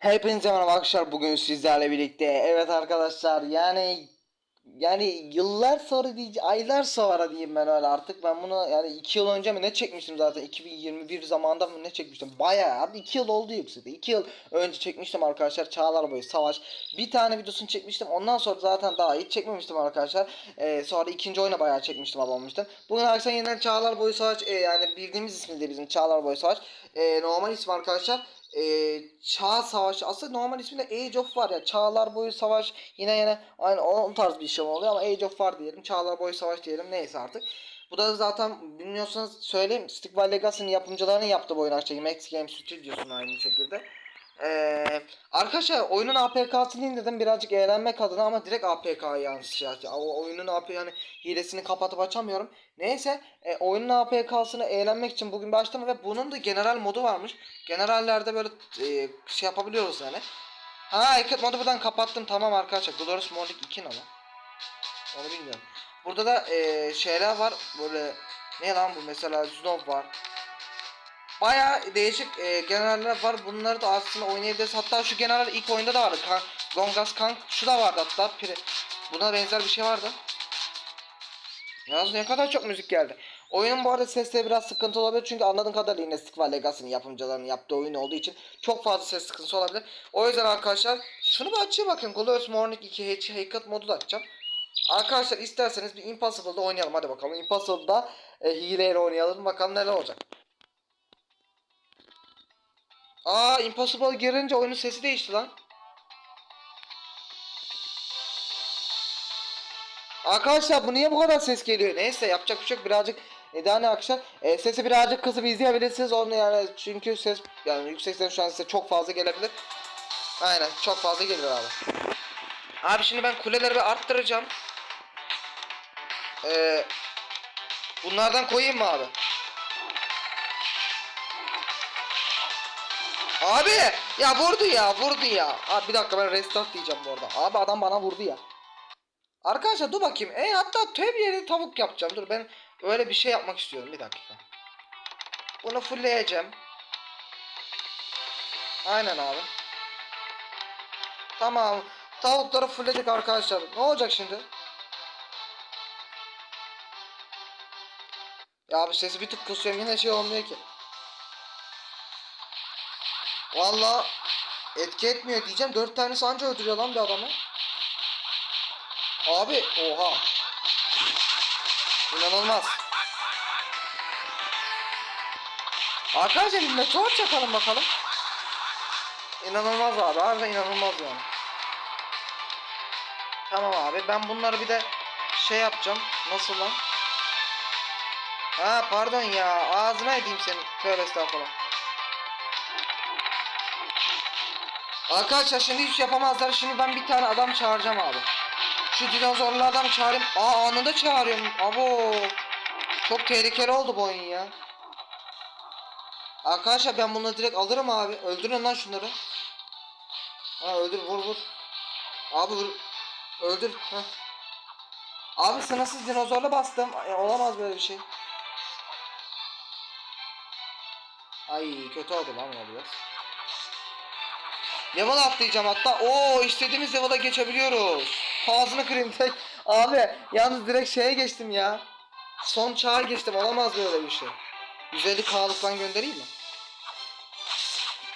Hepinize merhaba arkadaşlar bugün sizlerle birlikte. Evet arkadaşlar yani yani yıllar sonra diyeceğim aylar sonra diyeyim ben öyle artık. Ben bunu yani 2 yıl önce mi ne çekmiştim zaten? 2021 zamanında mı ne çekmiştim? Bayağı abi 2 yıl oldu yüksekte 2 yıl önce çekmiştim arkadaşlar Çağlar Boyu Savaş. Bir tane videosunu çekmiştim ondan sonra zaten daha hiç çekmemiştim arkadaşlar. Ee, sonra ikinci oyuna bayağı çekmiştim abonmuştum bugün arkadaşlar yeniden Çağlar Boyu Savaş e, yani bildiğimiz ismi de bizim Çağlar Boyu Savaş. E, normal ismi arkadaşlar e, Çağ Savaşı aslında normal ismiyle Age of var ya Çağlar Boyu Savaş yine yine aynı o tarz bir işlem oluyor ama Age of var diyelim Çağlar Boyu Savaş diyelim neyse artık. Bu da zaten bilmiyorsanız söyleyeyim Stickball Legacy'nin yapımcılarının yaptığı bu oyun arkadaşlar Max Games Studios'un aynı şekilde. Ee, arkadaşlar oyunun APK'sını indirdim birazcık eğlenmek adına ama direkt APK'ya yansıyor. Yani o oyunun AP yani hilesini kapatıp açamıyorum. Neyse e, oyunun APK'sını eğlenmek için bugün başladım ve bunun da general modu varmış. Generallerde böyle e, şey yapabiliyoruz yani. Ha Eket modu buradan kapattım tamam arkadaşlar. Glorious Morning 2 ne lan? Onu bilmiyorum. Burada da e, şeyler var böyle ne lan bu mesela Snow var. Baya değişik e, generaller var. Bunları da aslında oynayabiliriz. Hatta şu generaller ilk oyunda da vardı. Kan Gongas Kank şu da vardı hatta. Pire. Buna benzer bir şey vardı. Yalnız ne kadar çok müzik geldi. Oyunun bu arada sesleri biraz sıkıntı olabilir çünkü anladığım kadarıyla yine Stickball Legacy'nin yapımcılarının yaptığı oyun olduğu için çok fazla ses sıkıntısı olabilir. O yüzden arkadaşlar şunu bir açayım bakın. Glorious Morning 2 H Haircut modu da açacağım. Arkadaşlar isterseniz bir Impossible'da oynayalım hadi bakalım. Impossible'da e, hileyle oynayalım bakalım neler olacak. Aa Impossible girince oyunun sesi değişti lan. Arkadaşlar bu niye bu kadar ses geliyor? Neyse yapacak bir şey yok birazcık e, daha ne arkadaşlar e, sesi birazcık kısıp izleyebilirsiniz onu yani çünkü ses yani yüksek ses şu an size çok fazla gelebilir. Aynen çok fazla gelir abi. Abi şimdi ben kuleleri bir arttıracağım. Ee, bunlardan koyayım mı abi? Abi ya vurdu ya vurdu ya. Abi bir dakika ben restart diyeceğim bu arada. Abi adam bana vurdu ya. Arkadaşlar dur bakayım. E hatta töv yeri tavuk yapacağım. Dur ben öyle bir şey yapmak istiyorum. Bir dakika. Bunu fullleyeceğim. Aynen abi. Tamam. Tavukları fullledik arkadaşlar. Ne olacak şimdi? Ya abi sesi bir tık kısıyorum yine şey olmuyor ki. Valla etki etmiyor diyeceğim. Dört tane anca öldürüyor lan bir adamı. Abi oha. İnanılmaz. Arkadaşlar bir meteor çakalım bakalım. İnanılmaz abi. Harbiden inanılmaz yani. Tamam abi ben bunları bir de şey yapacağım. Nasıl lan? Ha pardon ya. Ağzına edeyim senin. Tövbe estağfurullah. Arkadaşlar şimdi hiç yapamazlar. Şimdi ben bir tane adam çağıracağım abi. Şu dinozorlardan çağırayım. Aa anında çağırıyorum. Abo. Çok tehlikeli oldu bu oyun ya. Arkadaşlar ben bunu direkt alırım abi. Öldürün lan şunları. Ha öldür vur vur. Abi vur. Öldür. Heh. Abi sınırsız dinozorla bastım. E, olamaz böyle bir şey. Ay kötü oldu lan ya biraz. Level atlayacağım hatta. Oo istediğimiz level'a geçebiliyoruz. Ağzını kırayım tek. Abi yalnız direkt şeye geçtim ya. Son çağa geçtim. Olamaz böyle bir şey. 150 K'lıktan göndereyim mi?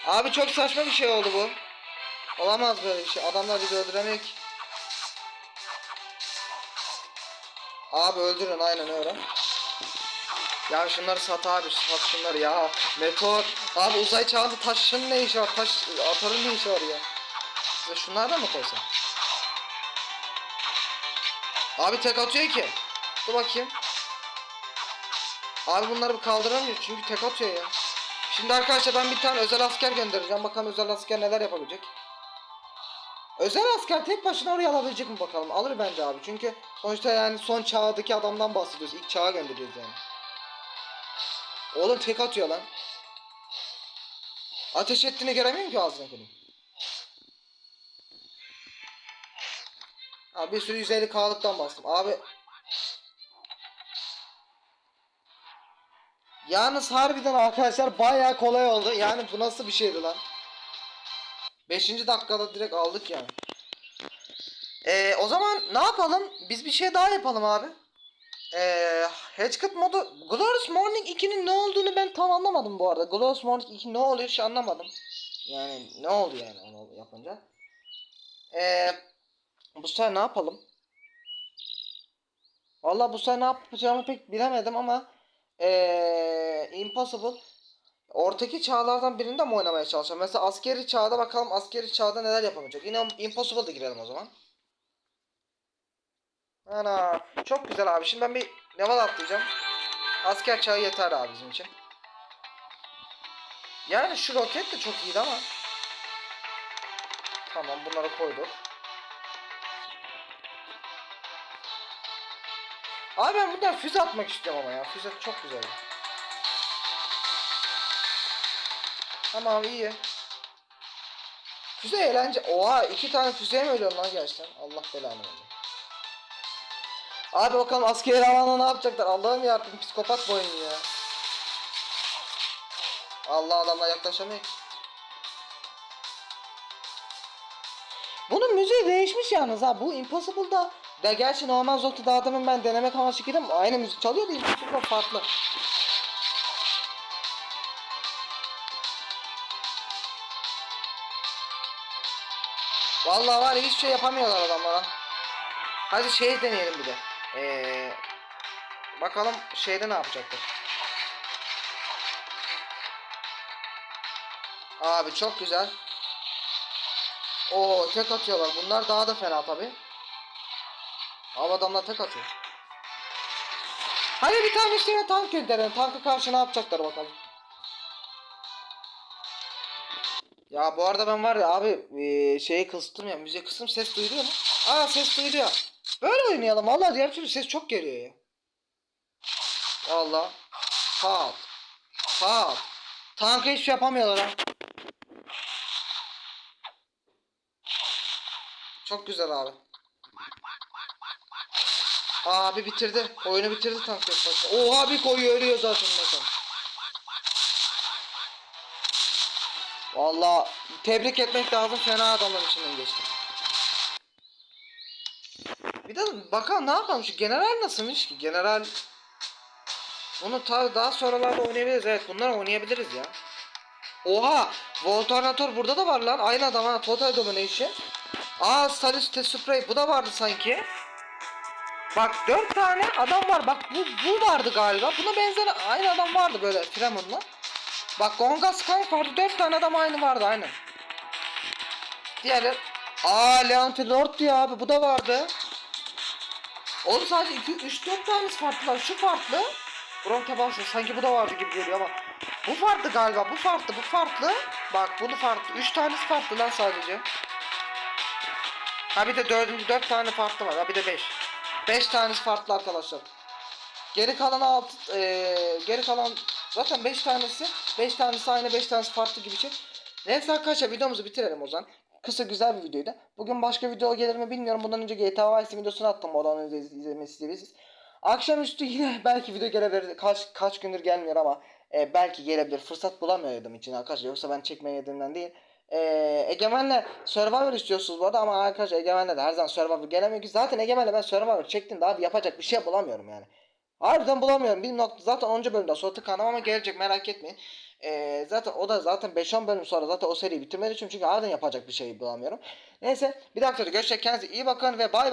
Abi çok saçma bir şey oldu bu. Olamaz böyle bir şey. Adamlar bizi öldüremiyor ki. Abi öldürün aynen öyle. Ya şunları sat abi sat şunları ya. Meteor. Abi uzay çağında taşın ne işi var? Taş atarın ne işi var ya? Size şunlardan mı koysam? Abi tek atıyor ki. Dur bakayım. Abi bunları bir kaldıramıyor çünkü tek atıyor ya. Şimdi arkadaşlar ben bir tane özel asker göndereceğim. Bakalım özel asker neler yapabilecek. Özel asker tek başına oraya alabilecek mi bakalım. Alır bence abi. Çünkü sonuçta yani son çağdaki adamdan bahsediyoruz. İlk çağa gönderiyoruz yani. Oğlum tek atıyor lan. Ateş ettiğini göremiyorum ki ağzına koyayım. Abi bir sürü 150 K'lıktan bastım. Abi Yalnız harbiden arkadaşlar bayağı kolay oldu. Yani bu nasıl bir şeydi lan? 5. dakikada direkt aldık yani. Ee, o zaman ne yapalım? Biz bir şey daha yapalım abi. Ee, Hatchcut modu Glorious Morning 2'nin ne olduğunu ben tam anlamadım bu arada. Glorious Morning 2 ne oluyor hiç anlamadım. Yani ne oldu yani onu yapınca. Ee, bu sefer ne yapalım? Vallahi bu sefer ne yapacağımı pek bilemedim ama ee, Impossible Ortaki çağlardan birinde mi oynamaya çalışacağım? Mesela askeri çağda bakalım askeri çağda neler yapamayacak. Yine Impossible'da girelim o zaman. Ana çok güzel abi. Şimdi ben bir level atlayacağım. Asker çağı yeter abi bizim için. Yani şu roket de çok iyiydi ama. Tamam bunları koyduk. Abi ben buradan füze atmak istiyorum ama ya. Füze çok güzel. Tamam iyi. Füze eğlence. Oha iki tane füzeye mi ölüyorsun lan gerçekten? Allah belanı versin. Abi bakalım askeri alana ne yapacaklar? Allah'ım yarabbim psikopat bu oyun ya. Allah adamla yaklaşamıyor. ki. Bunun müziği değişmiş yalnız ha. Bu Impossible'da da gerçi normal Zot'u dağıtımın ben denemek amaçlı girdim. Aynı müzik çalıyor da Impossible'da farklı. Vallahi var ya hiçbir şey yapamıyorlar adamlara. Hadi şey deneyelim bir de. Ee, bakalım şeyde ne yapacaklar. Abi çok güzel. Oo tek atıyorlar. Bunlar daha da fena tabi. Abi adamlar tek atıyor. Hadi bir tane işte tank gönderelim. Tanka karşı ne yapacaklar bakalım. Ya bu arada ben var ya abi eee, şeyi kıstım ya müziği kıstım ses duyuluyor mu? Aa ses duyuluyor. Böyle oynayalım vallahi diğer türlü ses çok geliyor ya. Valla. Pat. Pat. Tanka hiç şey yapamıyorlar ha. Çok güzel abi. Abi bitirdi. Oyunu bitirdi tank başına. Oha bir koyuyor ölüyor zaten mesela. Valla tebrik etmek lazım fena adamların içinden geçti. Bir de bakalım ne yapalım şu general nasılmış ki general bunu tabi daha sonralarda oynayabiliriz evet bunlar oynayabiliriz ya. Oha Voltornator burada da var lan aynı adam ha Total Domination. Aa Salute Spray bu da vardı sanki. Bak dört tane adam var bak bu, bu vardı galiba buna benzer aynı adam vardı böyle Freeman'la. Bak Gonga Skunk vardı. Dört tane adam aynı vardı aynen. Diğerler... Aa Leonti Lord diyor abi. Bu da vardı. Oğlum sadece 2 3 4 tanesi farklılar. Şu farklı. Bronte Balsa sanki bu da vardı gibi geliyor ama. Bu farklı galiba. Bu farklı. Bu farklı. Bak bunu farklı. 3 tanesi farklı lan sadece. Ha bir de dördüncü 4 tane farklı var. Ha bir de 5. 5 tanesi farklı arkadaşlar. Geri kalan 6 eee geri kalan zaten 5 tanesi 5 tanesi aynı 5 tanesi farklı gibi şey. Neyse arkadaşlar videomuzu bitirelim o zaman. Kısa güzel bir videoydu. Bugün başka video gelir mi bilmiyorum. Bundan önce GTA Vice videosunu attım. Oradan iz- izlemesi isteyebilirsiniz. Akşamüstü yine belki video gelebilir. Kaç kaç gündür gelmiyor ama e, belki gelebilir. Fırsat bulamıyordum için arkadaşlar. Yoksa ben çekmeyediğimden değil. E, Egemen'le Survivor istiyorsunuz bu arada ama arkadaşlar Egemen'le de her zaman Survivor gelemiyor ki. Zaten Egemen'le ben Survivor çektim abi yapacak bir şey bulamıyorum yani. Harbiden bulamıyorum. Bir nokta zaten 10. bölümde sonra tıkanım ama gelecek merak etmeyin. Ee, zaten o da zaten 5-10 bölüm sonra zaten o seriyi düşünüyorum çünkü harbiden yapacak bir şey bulamıyorum. Neyse bir dakika görüşecek kendinize iyi bakın ve bay bay.